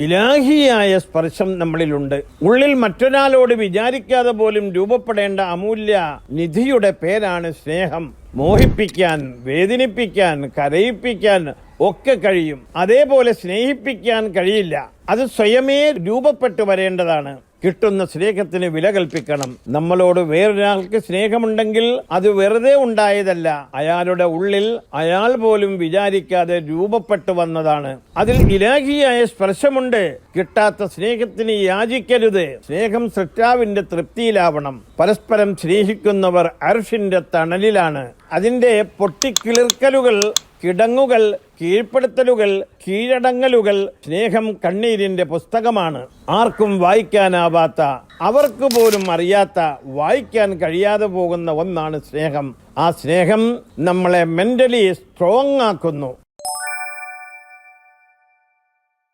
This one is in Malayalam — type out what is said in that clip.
ഇലാഹിയായ സ്പർശം നമ്മളിലുണ്ട്. ഉള്ളിൽ മറ്റൊരാളോട് വിചാരിക്കാതെ പോലും രൂപപ്പെടേണ്ട അമൂല്യ നിധിയുടെ പേരാണ് സ്നേഹം. മോഹിപ്പിക്കാൻ വേദനിപ്പിക്കാൻ കരയിപ്പിക്കാൻ ഒക്കെ കഴിയും. അതേപോലെ സ്നേഹിപ്പിക്കാൻ കഴിയില്ല. അത് സ്വയമേ രൂപപ്പെട്ടു വരേണ്ടതാണ്. കിട്ടുന്ന സ്നേഹത്തിന് വില കൽപ്പിക്കണം. നമ്മളോട് വേറൊരാൾക്ക് സ്നേഹമുണ്ടെങ്കിൽ അത് വെറുതെ ഉണ്ടായതല്ല. അയാളുടെ ഉള്ളിൽ അയാൾ പോലും വിചാരിക്കാതെ രൂപപ്പെട്ടു വന്നതാണ്. അതിൽ ഇലാഹിയായ സ്പർശമുണ്ട്. കിട്ടാത്ത സ്നേഹത്തിന് യാചിക്കരുത്. സ്നേഹം സൃഷ്ടാവിന്റെ തൃപ്തിയിലാവണം. പരസ്പരം സ്നേഹിക്കുന്നവർ അർഷിന്റെ തണലിലാണ്. അതിന്റെ പൊട്ടിക്കിളിർക്കലുകൾ കിടങ്ങുകൾ കീഴ്പ്പെടുത്തലുകൾ കീഴടങ്ങലുകൾ സ്നേഹം കണ്ണീരിന്റെ പുസ്തകമാണ്. ആർക്കും വായിക്കാനാവാത്ത അവർക്ക് പോലും അറിയാത്ത വായിക്കാൻ കഴിയാതെ പോകുന്ന ഒന്നാണ് സ്നേഹം. ആ സ്നേഹം നമ്മളെ മെന്റലി സ്ട്രോങ് ആക്കുന്നു.